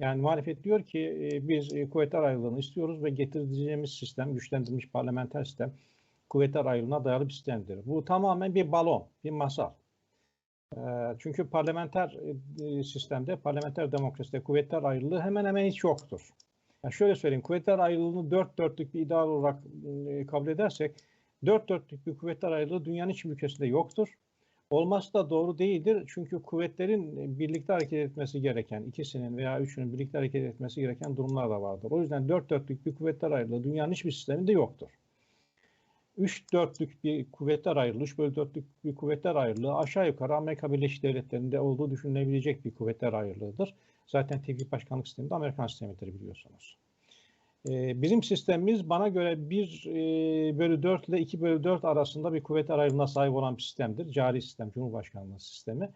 Yani muhalefet diyor ki e, biz e, kuvvetler ayrılığını istiyoruz ve getireceğimiz sistem, güçlendirilmiş parlamenter sistem kuvvetler ayrılığına dayalı bir sistemdir. Bu tamamen bir balon, bir masal. E, çünkü parlamenter e, sistemde, parlamenter demokraside kuvvetler ayrılığı hemen hemen hiç yoktur. Yani şöyle söyleyeyim, kuvvetler ayrılığını dört dörtlük bir ideal olarak e, kabul edersek, dört dörtlük bir kuvvetler ayrılığı dünyanın hiçbir ülkesinde yoktur. Olması da doğru değildir. Çünkü kuvvetlerin birlikte hareket etmesi gereken, ikisinin veya üçünün birlikte hareket etmesi gereken durumlar da vardır. O yüzden dört dörtlük bir kuvvetler ayrılığı dünyanın hiçbir sisteminde yoktur. Üç dörtlük bir kuvvetler ayrılığı, üç bölü dörtlük bir kuvvetler ayrılığı aşağı yukarı Amerika Birleşik Devletleri'nde olduğu düşünülebilecek bir kuvvetler ayrılığıdır. Zaten tevkif başkanlık sistemi de Amerikan sistemidir biliyorsunuz. Ee, bizim sistemimiz bana göre 1 e, bölü 4 ile 2 bölü 4 arasında bir kuvvet ayrılığına sahip olan bir sistemdir. Cari sistem, Cumhurbaşkanlığı sistemi.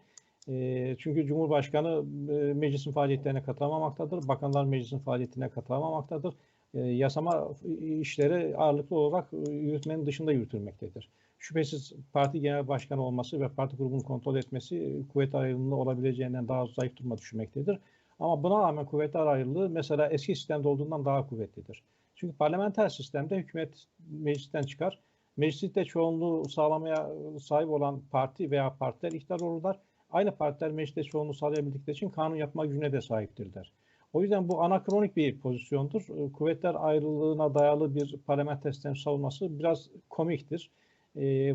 E, çünkü Cumhurbaşkanı e, meclisin faaliyetlerine katılamamaktadır. Bakanlar meclisin faaliyetine katılamamaktadır. Yasama işleri ağırlıklı olarak yürütmenin dışında yürütülmektedir. Şüphesiz parti genel başkanı olması ve parti grubunu kontrol etmesi kuvvet ayrılığında olabileceğinden daha zayıf duruma düşürmektedir. Ama buna rağmen kuvvetler ayrılığı mesela eski sistemde olduğundan daha kuvvetlidir. Çünkü parlamenter sistemde hükümet meclisten çıkar. Mecliste çoğunluğu sağlamaya sahip olan parti veya partiler iktidar olurlar. Aynı partiler mecliste çoğunluğu sağlayabildikleri için kanun yapma gücüne de sahiptirler. O yüzden bu anakronik bir pozisyondur. Kuvvetler ayrılığına dayalı bir parlamenter sistem savunması biraz komiktir.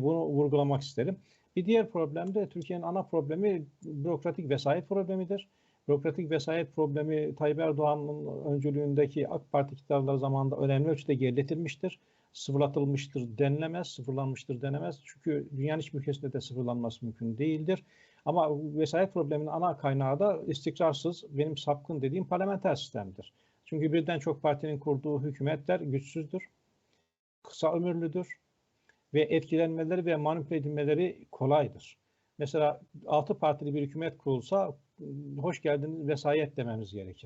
Bunu vurgulamak isterim. Bir diğer problem de Türkiye'nin ana problemi bürokratik vesayet problemidir. Bürokratik vesayet problemi Tayyip Erdoğan'ın öncülüğündeki AK Parti iktidarları zamanında önemli ölçüde geriletilmiştir. Sıfırlatılmıştır denilemez, sıfırlanmıştır denemez. Çünkü dünyanın hiçbir ülkesinde de sıfırlanması mümkün değildir. Ama vesayet probleminin ana kaynağı da istikrarsız, benim sapkın dediğim parlamenter sistemdir. Çünkü birden çok partinin kurduğu hükümetler güçsüzdür, kısa ömürlüdür ve etkilenmeleri ve manipüle edilmeleri kolaydır. Mesela altı partili bir hükümet kurulsa hoş geldiniz vesayet dememiz gerekir.